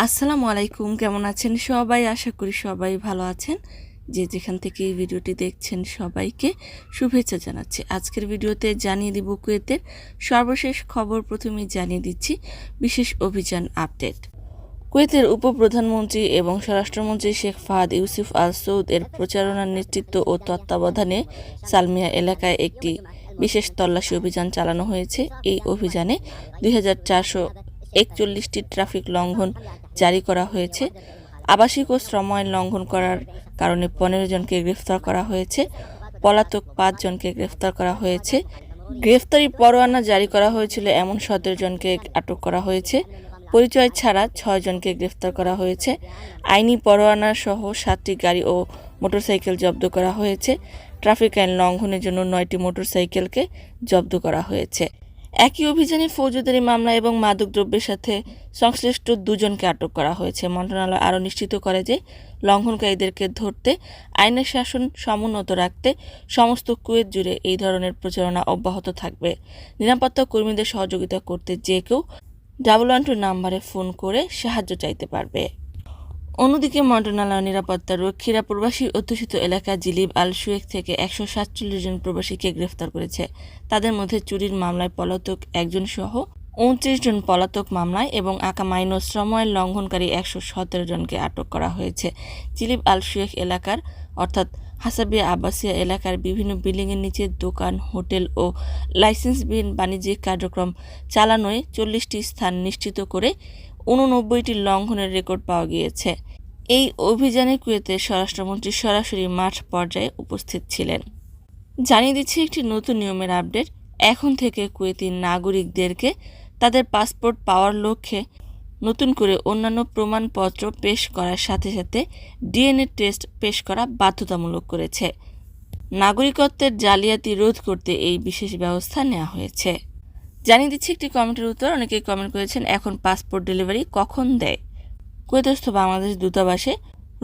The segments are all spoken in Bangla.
আসসালামু আলাইকুম, কেমন আছেন সবাই? আশা করি সবাই ভালো আছেন। যে যেখান থেকে এই ভিডিওটি দেখছেন সবাইকে শুভেচ্ছা জানাচ্ছি। আজকের ভিডিওতে জানিয়ে দিব কুয়েতের সর্বশেষ খবর প্রথমেই জানিয়ে দিচ্ছি, বিশেষ অভিযান আপডেট। কুয়েতের উপপ্রধানমন্ত্রী এবং স্বরাষ্ট্রমন্ত্রী শেখ ফাহাদ ইউসুফ আল সৌদ এর প্রচারণার নেতৃত্ব ও তত্ত্বাবধানে সালমিয়া এলাকায় একটি বিশেষ তল্লাশি অভিযান চালানো হয়েছে। এই অভিযানে দুই হাজার চারশো একচল্লিশটি ট্রাফিক লঙ্ঘন জারি করা হয়েছে। আবাসিক ও শ্রম আইন লঙ্ঘন করার কারণে পনেরো জনকে গ্রেফতার করা হয়েছে, পলাতক পাঁচ জনকে গ্রেফতার করা হয়েছে। গ্রেফতারি পরোয়ানা জারি করা হয়েছিল, এমন সতেরো জনকে আটক করা হয়েছে। পরিচয় ছাড়া ছয় জনকে গ্রেফতার করা হয়েছে। আইনি পরোয়ানা সহ সাতটি গাড়ি ও মোটরসাইকেল জব্দ করা হয়েছে। ট্রাফিক আইন লঙ্ঘনের জন্য নয়টি মোটরসাইকেলকে জব্দ করা হয়েছে। একই অভিযানে ফৌজদারি মামলা এবং মাদকদ্রব্যের সাথে সংশ্লিষ্ট দুজনকে আটক করা হয়েছে। মন্ত্রণালয় আরও নিশ্চিত করে যে লঙ্ঘনকারীদেরকে ধরতে, আইনের শাসন সমুন্নত রাখতে সমস্ত কুয়েত জুড়ে এই ধরনের প্রচারণা অব্যাহত থাকবে। নিরাপত্তা কর্মীদের সহযোগিতা করতে যে কেউ ডাবল ওয়ান টু নাম্বারে ফোন করে সাহায্য চাইতে পারবে। অন্যদিকে মন্ত্রণালয় নিরাপত্তা রক্ষীরা প্রবাসী অধ্যুষিত এলাকা জিলিব আল সুয়েক থেকে একশো সাতচল্লিশ জন প্রবাসীকে গ্রেফতার করেছে। তাদের মধ্যে চুরির মামলায় পলাতক একজন সহ উনত্রিশ জন পলাতক মামলায় এবং আকা মাইনো শ্রময়ের লঙ্ঘনকারী একশো সতেরো জনকে আটক করা হয়েছে। জিলিব আল সুয়েক এলাকার, অর্থাৎ হাসাবিয়া আবাসিয়া এলাকার বিভিন্ন বিল্ডিংয়ের নিচে দোকান, হোটেল ও লাইসেন্সবিহীন বাণিজ্যিক কার্যক্রম চালানোয় চল্লিশটি স্থান নিশ্চিত করে উননব্বইটি লঙ্ঘনের রেকর্ড পাওয়া গিয়েছে। এই অভিযানে কুয়েতের স্বরাষ্ট্রমন্ত্রী সরাসরি মাঠ পর্যায়ে উপস্থিত ছিলেন। জানিয়ে দিচ্ছি একটি নতুন নিয়মের আপডেট। এখন থেকে কুয়েতি নাগরিকদেরকে তাদের পাসপোর্ট পাওয়ার লক্ষ্যে নতুন করে অন্যান্য প্রমাণপত্র পেশ করার সাথে সাথে ডিএনএ টেস্ট পেশ করা বাধ্যতামূলক করেছে। নাগরিকত্বের জালিয়াতি রোধ করতে এই বিশেষ ব্যবস্থা নেওয়া হয়েছে। জানিয়ে দিচ্ছি একটি কমেন্টের উত্তর। অনেকেই কমেন্ট করেছেন, এখন পাসপোর্ট ডেলিভারি কখন দেয়? কুয়েতস্থ বাংলাদেশ দূতাবাসে,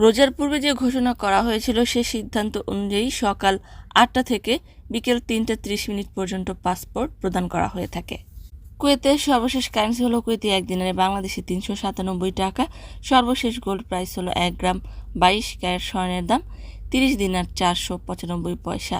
রোজার পূর্বে যে ঘোষণা করা হয়েছিল সে সিদ্ধান্ত অনুযায়ী সকাল আটটা থেকে বিকেল তিনটা ত্রিশ মিনিট পর্যন্ত পাসপোর্ট প্রদান করা হয়ে থাকে। কুয়েতের সর্বশেষ কারেন্সি হলো কুয়েতে একদিনের বাংলাদেশে তিনশো সাতানব্বই টাকা। সর্বশেষ গোল্ড প্রাইস হলো এক গ্রাম বাইশ ক্যারেট স্বর্ণের দাম তিরিশ দিনার চারশো পঁচানব্বই পয়সা।